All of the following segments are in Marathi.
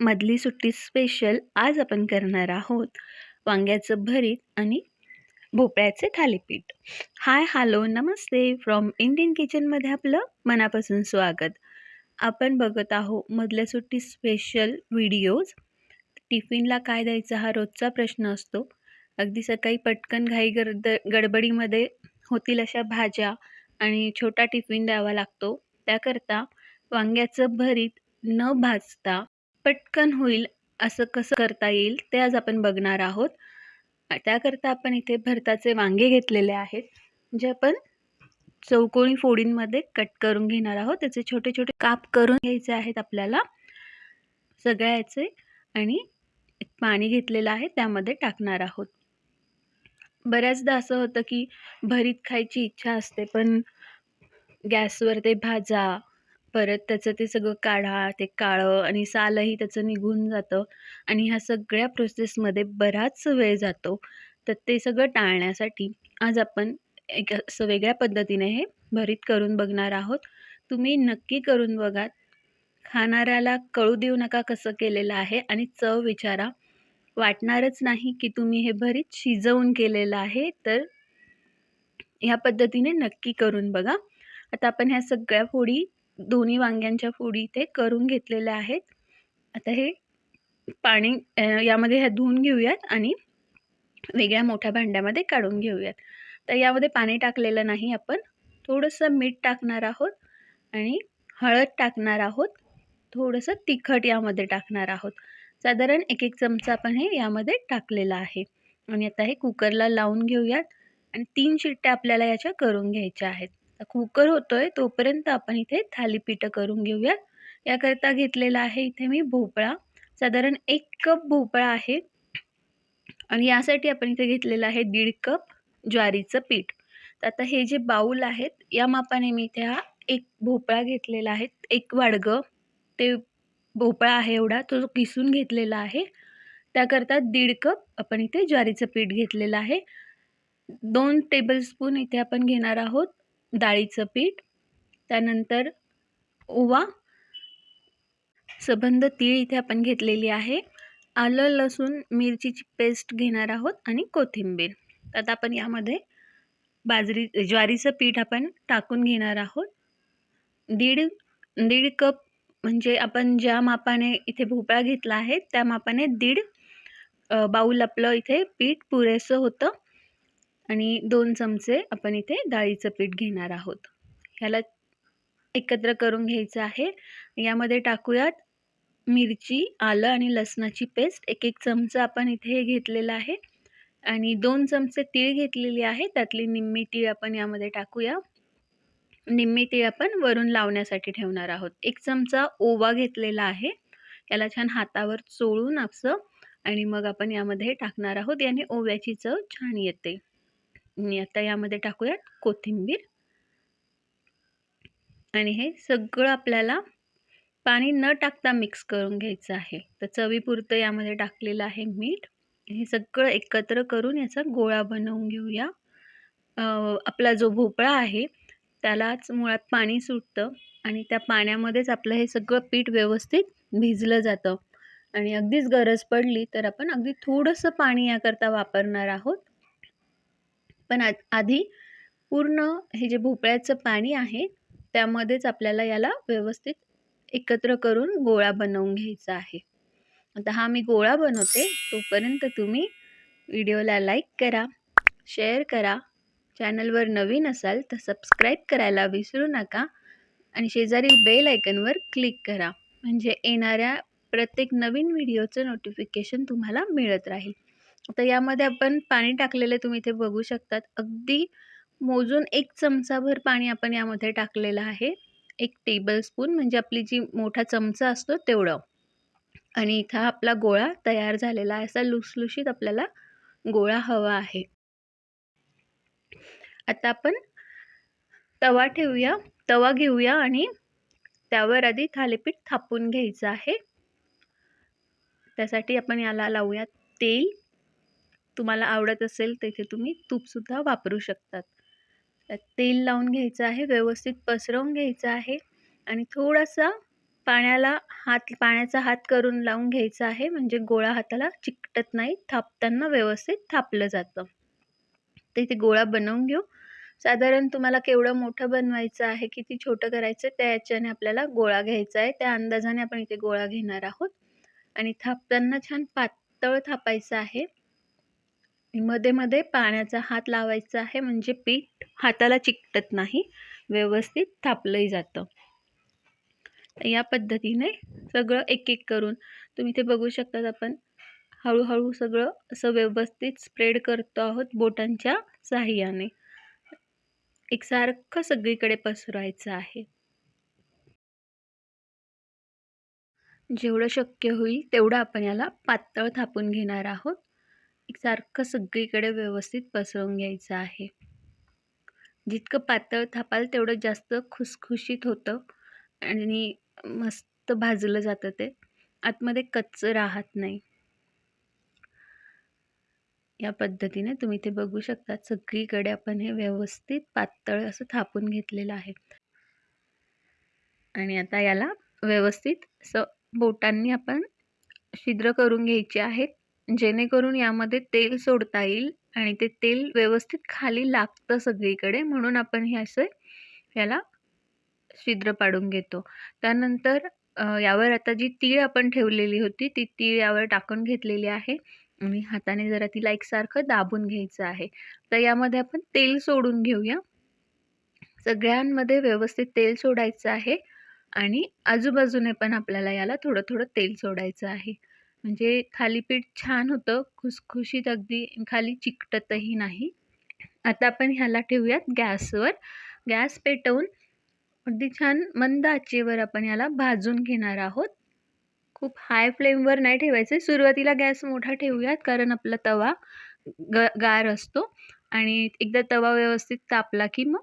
मधली सुट्टी स्पेशल आज आपण करणार आहोत. वांग्याचं भरीत आणि भोपळ्याचे थालीपीठ. हाय हॅलो नमस्ते. फ्रॉम इंडियन किचनमध्ये आपलं मनापासून स्वागत. आपण बघत आहोत मधल्या सुट्टी स्पेशल व्हिडिओज टिफिनला काय द्यायचा हा रोजचा प्रश्न असतो. अगदी सकाळी पटकन घाई गर्द गडबडीमध्ये होतील अशा भाज्या आणि छोटा टिफिन द्यावा लागतो. त्याकरता वांग्याचं भरीत न भाजता पटकन होईल असं कसं करता येईल ते आज आपण बघणार आहोत. त्याकरता आपण इथे भरताचे वांगे घेतलेले आहेत जे आपण चौकोणी फोडींमध्ये कट करून घेणार आहोत. त्याचे छोटे छोटे काप करून घ्यायचे आहेत आपल्याला. सगळ्याचे आणि पाणी घेतलेलं आहे त्यामध्ये टाकणार आहोत. बऱ्याचदा असं होतं की भरीत खायची इच्छा असते पण गॅसवर ते भाजा परत त्याचं ते सगळं काढा ते काळं आणि सालही त्याचं निघून जातं आणि ह्या सगळ्या प्रोसेसमध्ये बराच वेळ जातो. तर ते सगळं टाळण्यासाठी आज आपण एक असं वेगळ्या पद्धतीने हे भरीत करून बघणार आहोत. तुम्ही नक्की करून बघा. खाणाऱ्याला कळू देऊ नका कसं केलेलं आहे आणि चव विचारा. वाटणारच नाही की तुम्ही हे भरीत शिजवून केलेलं आहे तर ह्या पद्धतीने नक्की करून बघा. आता आपण ह्या सगळ्या फोडी दोन्ही वांग्यांच्या फोडी ते करून घेतलेल्या आहेत. आता हे पाणी यामध्ये ह्या धुवून घेऊयात आणि वेगळ्या मोठ्या भांड्यामध्ये काढून घेऊयात. तर यामध्ये पाणी टाकलेलं नाही आपण. थोडंसं मीठ टाकणार आहोत आणि हळद टाकणार आहोत. थोडंसं तिखट यामध्ये टाकणार आहोत. साधारण एक एक चमचा आपण हे यामध्ये टाकलेला आहे. आणि आता हे कुकरला लावून घेऊयात आणि तीन शिट्ट्या आपल्याला याच्या करून घ्यायच्या आहेत. कुकर होतो आहे तोपर्यंत आपण इथे थालीपीठं करून घेऊयात. याकरता घेतलेला आहे इथे मी भोपळा. साधारण एक कप भोपळा आहे. आणि यासाठी आपण इथे घेतलेलं आहे दीड कप ज्वारीचं पीठ. तर आता हे जे बाऊल आहेत या मापाने मी इथे हा एक भोपळा घेतलेला आहे. एक वाडगं ते भोपळा आहे एवढा तो किसून घेतलेला आहे. त्याकरता दीड कप आपण इथे ज्वारीचं पीठ घेतलेलं आहे. दोन टेबलस्पून इथे आपण घेणार आहोत डाळीचं पीठ त्यानंतर ओवा सबंध तीळ इथे आपण घेतलेली आहे. आलं लसूण मिरचीची पेस्ट घेणार आहोत आणि कोथिंबीर. आता आपण यामध्ये बाजरी ज्वारीचं पीठ आपण टाकून घेणार आहोत. दीड दीड कप म्हणजे आपण ज्या मापाने इथे भोपळा घेतला आहे त्या मापाने दीड बाऊल आपलं इथे पीठ पुरेसं होतं. आणि दोन चमचे आपण इथे डाळीचं पीठ घेणार आहोत. ह्याला एकत्र करून घ्यायचं आहे. यामध्ये टाकूयात मिरची आलं आणि लसणाची पेस्ट. एक एक चमचा आपण इथे घेतलेला आहे. आणि दोन चमचे तीळ घेतलेली आहे. त्यातली निम्मी तीळ आपण यामध्ये टाकूया. निम्मी तीळ आपण वरून लावण्यासाठी ठेवणार आहोत. एक चमचा ओवा घेतलेला आहे. याला छान हातावर चोळून असं आणि मग आपण यामध्ये टाकणार आहोत. याने ओव्याची चव छान येते. आणि आता यामध्ये टाकूयात कोथिंबीर. आणि हे सगळं आपल्याला पाणी न टाकता मिक्स करून घ्यायचं आहे. तर चवीपुरतं यामध्ये टाकलेलं आहे मीठ. हे सगळं एकत्र करून याचा गोळा बनवून घेऊया. आपला जो भोपळा आहे त्यालाच मुळात पाणी सुटतं आणि त्या पाण्यामध्येच आपलं हे सगळं पीठ व्यवस्थित भिजलं जातं. आणि अगदीच गरज पडली तर आपण अगदी थोडंसं पाणी याकरता वापरणार आहोत. पण आ आधी पूर्ण हे जे भोपळ्याचं पाणी आहे त्यामध्येच आपल्याला याला व्यवस्थित एकत्र करून गोळा बनवून घ्यायचा आहे. आता हा मी गोळा बनवते तोपर्यंत तुम्ही व्हिडिओला लाईक करा शेअर करा. चॅनलवर नवीन असाल तर सबस्क्राईब करायला विसरू नका आणि शेजारील बेल आयकनवर क्लिक करा. म्हणजे येणाऱ्या प्रत्येक नवीन व्हिडिओचं नोटिफिकेशन तुम्हाला मिळत राहील. तर यामध्ये आपण पाणी टाकलेलं तुम्ही इथे बघू शकतात. अगदी मोजून एक चमचाभर पाणी आपण यामध्ये टाकलेलं आहे. एक टेबलस्पून म्हणजे आपली जी मोठा चमचा असतो तेवढं. आणि इथं आपला गोळा तयार झालेला आहे. असा लुसलुशीत आपल्याला गोळा हवा आहे. आता आपण तवा ठेवूया. तवा घेऊया आणि त्यावर आधी थालीपीठ थापून घ्यायचं आहे. त्यासाठी आपण याला लावूया तेल. तुम्हाला आवडत असेल तिथे तुम्ही तूपसुद्धा वापरू शकतात. तेल लावून घ्यायचं आहे व्यवस्थित पसरवून घ्यायचं आहे आणि थोडासा पाण्याला हात पाण्याचा हात करून लावून घ्यायचा आहे म्हणजे गोळा हाताला चिकटत नाही थापताना व्यवस्थित थापलं जातं. तिथे इथे गोळा बनवून घेऊ. साधारण तुम्हाला केवढं मोठं बनवायचं आहे किती छोटं करायचं त्या याच्याने आपल्याला गोळा घ्यायचा आहे. त्या अंदाजाने आपण इथे गोळा घेणार आहोत. आणि थापताना छान पातळ थापायचं आहे. मध्ये मध्ये पाण्याचा हात लावायचा आहे म्हणजे पीठ हाताला चिकटत नाही व्यवस्थित थापलंही जातं. या पद्धतीने सगळं एक एक करून तुम्ही ते बघू शकतात आपण हळूहळू सगळं असं व्यवस्थित स्प्रेड करतो आहोत बोटांच्या साह्याने. एकसारखं सगळीकडे पसरवायचं आहे. जेवढं शक्य होईल तेवढं आपण याला पातळ थापून घेणार आहोत. एकसारखं सगळीकडे व्यवस्थित पसरवून घ्यायचं आहे. जितकं पातळ थापाल तेवढं जास्त खुसखुशीत होतं आणि मस्त भाजलं जातं ते. आतमध्ये कच्चं राहत नाही. या पद्धतीने तुम्ही ते बघू शकता सगळीकडे आपण हे व्यवस्थित पातळ असं थापून घेतलेलं आहे. आणि आता याला व्यवस्थित असं बोटांनी आपण छिद्र करून घ्यायचे आहेत. जेणेकरून यामध्ये तेल सोडता येईल आणि ते तेल व्यवस्थित खाली लागतं सगळीकडे म्हणून आपण हे असे याला छिद्र पाडून घेतो. त्यानंतर यावर आता जी तीळ आपण ठेवलेली होती ती तीळ यावर टाकून घेतलेली आहे. आणि हाताने जरा तिला एकसारखं दाबून घ्यायचं आहे. तर यामध्ये आपण तेल सोडून घेऊया. सगळ्यांमध्ये व्यवस्थित तेल सोडायचं आहे आणि आजूबाजूने पण आपल्याला याला थोडं थोडं तेल सोडायचं आहे. म्हणजे थालीपीठ छान होतं खुसखुशीत अगदी खाली चिकटतही नाही. आता आपण ह्याला ठेवूयात गॅसवर. गॅस पेटवून अगदी छान मंद आचेवर आपण याला भाजून घेणार आहोत. खूप हाय फ्लेमवर नाही ठेवायचं. सुरुवातीला गॅस मोठा ठेवूयात कारण आपला तवा ग गार असतो आणि एकदा तवा व्यवस्थित तापला की मग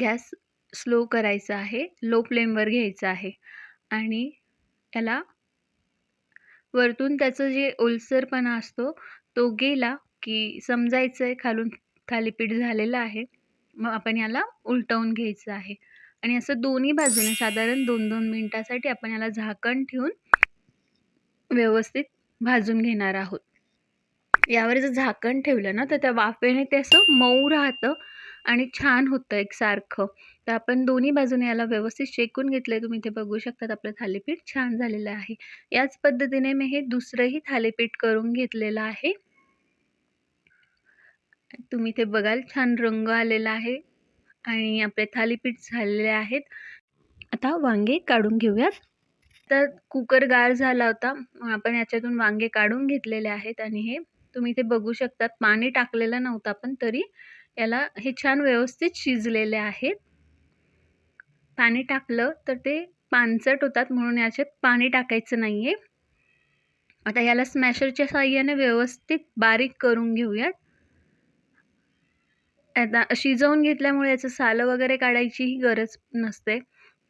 गॅस स्लो करायचा आहे लो फ्लेमवर घ्यायचं आहे. आणि याला वरतून त्याचं जे ओलसरपणा असतो तो गेला की समजायचं आहे खालून थालीपीठ झालेलं आहे. मग आपण याला उलटवून घ्यायचं आहे. आणि असं दोन्ही बाजूने साधारण दोन दोन मिनटासाठी आपण याला झाकण ठेवून व्यवस्थित भाजून घेणार आहोत. यावर जर झाकण ठेवलं ना तर त्या वाफेने ते असं मऊ राहतं. आणि छान होतं एकसारखं तर आपण दोन्ही बाजूने याला व्यवस्थित शेकून घेतलं आहे तुम्ही ते बघू शकतात आपलं थालीपीठ छान झालेलं आहे. याच पद्धतीने मी हे दुसरंही थालीपीठ करून घेतलेलं आहे. तुम्ही ते बघाल छान रंग आलेला आहे आणि आपले थालीपीठ झालेले आहेत. आता वांगे काढून घेऊयात. तर कुकर गार झाला होता. आपण याच्यातून वांगे काढून घेतलेले आहेत आणि हे तुम्ही ते बघू शकतात. पाणी टाकलेलं नव्हतं पण तरी. याला हे छान व्यवस्थित शिजलेले आहेत. पाणी टाकलं तर ते पानचट होतात म्हणून याच्यात पाणी टाकायचं नाही आहे आता याला स्मॅशरच्या साह्याने व्यवस्थित बारीक करून घेऊयात. आता शिजवून घेतल्यामुळे याचं सालं वगैरे काढायचीही गरज नसते.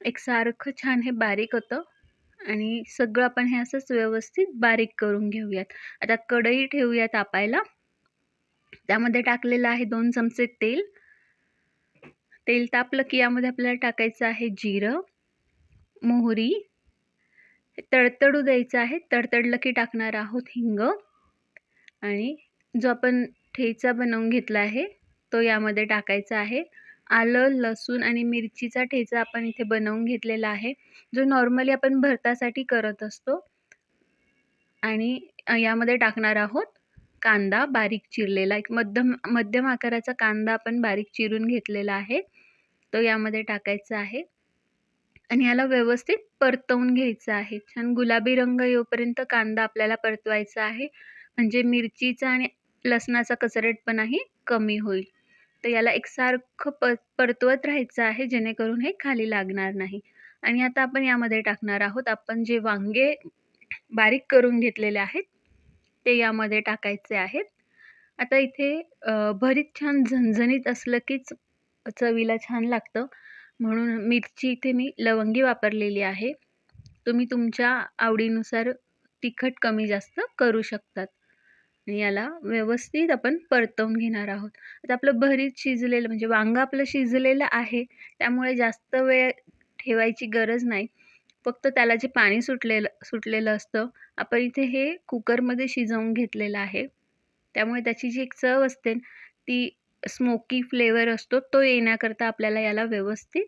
एकसारखं छान हे बारीक होतं. आणि सगळं आपण हे असंच व्यवस्थित बारीक करून घेऊयात. आता कढई ठेवूया तापायला त्यामध्ये टाकलेलं आहे दोन चमचे तेल. तेल तापलं की यामध्ये आपल्याला टाकायचं आहे जिरं मोहरी तडतडू द्यायचं आहे. तडतडलं की टाकणार आहोत हिंग. आणि जो आपण ठेचा बनवून घेतला आहे तो यामध्ये टाकायचा आहे. आलं लसूण आणि मिरचीचा ठेचा आपण इथे बनवून घेतलेला आहे जो नॉर्मली आपण भरतासाठी करत असतो. आणि यामध्ये टाकणार आहोत कांदा बारीक चिरलेला एक मध्यम मध्यम आकाराचा कांदा आपण बारीक चिरून घेतलेला आहे. तो यामध्ये टाकायचा आहे. आणि याला व्यवस्थित परतवून घ्यायचं आहे. छान गुलाबी रंग येऊपर्यंत कांदा आपल्याला परतवायचा आहे. म्हणजे मिरचीचा आणि लसणाचा कचरटपणाही कमी होईल. तर याला एकसारखं प परतवत राहायचं आहे जेणेकरून हे खाली लागणार नाही. आणि आता आपण यामध्ये टाकणार आहोत. आपण जे वांगे बारीक करून घेतलेले आहेत ते यामध्ये टाकायचे आहेत. आता इथे भरीत छान झणझणीत असलं कीच चवीला छान लागतं. म्हणून मिरची इथे मी लवंगी वापरलेली आहे. तुम्ही तुमच्या आवडीनुसार तिखट कमी जास्त करू शकतात. याला व्यवस्थित आपण परतवून घेणार आहोत. आता आपलं भरीत शिजलेलं म्हणजे वांगं आपलं शिजलेलं आहे त्यामुळे जास्त वेळ ठेवायची गरज नाही. फक्त त्याला जे पाणी सुटलेलं सुटलेलं असतं आपण इथे हे कुकरमध्ये शिजवून घेतलेलं आहे. त्यामुळे त्याची जी एक चव असते ती स्मोकी फ्लेवर असतो तो येण्याकरता आपल्याला याला व्यवस्थित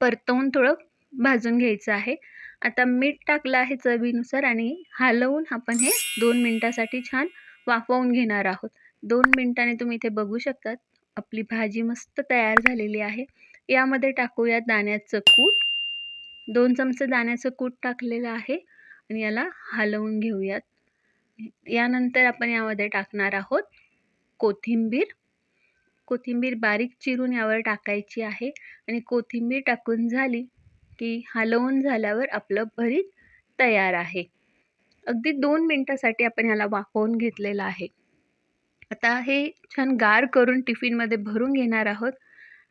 परतवून थोडं भाजून घ्यायचं आहे. आता मीठ टाकलं आहे चवीनुसार आणि हलवून आपण हे दोन मिनटासाठी छान वाफवून घेणार आहोत. दोन मिनटाने तुम्ही इथे बघू शकतात आपली भाजी मस्त तयार झालेली आहे. यामध्ये टाकूया दाण्याचं कूट. दोन चमचे दाण्याचं कूट टाकलेलं आहे आणि याला हलवून घेऊयात. यानंतर आपण यामध्ये टाकणार आहोत कोथिंबीर. कोथिंबीर बारीक चिरून यावर टाकायची आहे आणि कोथिंबीर टाकून झाली की हलवून झाल्यावर आपलं भरीत तयार आहे. अगदी दोन मिनटासाठी आपण ह्याला वाफवून घेतलेलं आहे. आता हे छान गार करून टिफिनमध्ये भरून घेणार आहोत.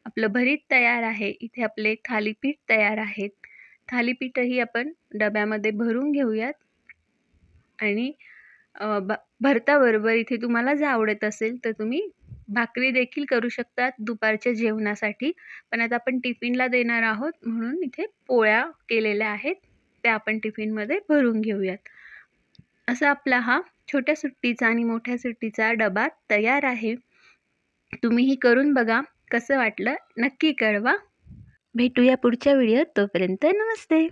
आपलं भरीत तयार आहे. इथे आपले थालीपीठ तयार आहेत. थालीपीठही आपण डब्यामध्ये भरून घेऊयात. आणि ब भरताबरोबर इथे तुम्हाला जर आवडत असेल तर तुम्ही भाकरी देखील करू शकतात दुपारच्या जेवणासाठी. पण आता आपण टिफिनला देणार आहोत म्हणून इथे पोळ्या केलेल्या आहेत. त्या आपण टिफिनमध्ये भरून घेऊयात. असा आपला हा छोट्या सुट्टीचा आणि मोठ्या सुट्टीचा डबा तयार आहे. तुम्हीही करून बघा कसं वाटलं. नक्की कळवा. भेटूया पुढच्या व्हिडिओत. तोपर्यंत नमस्ते.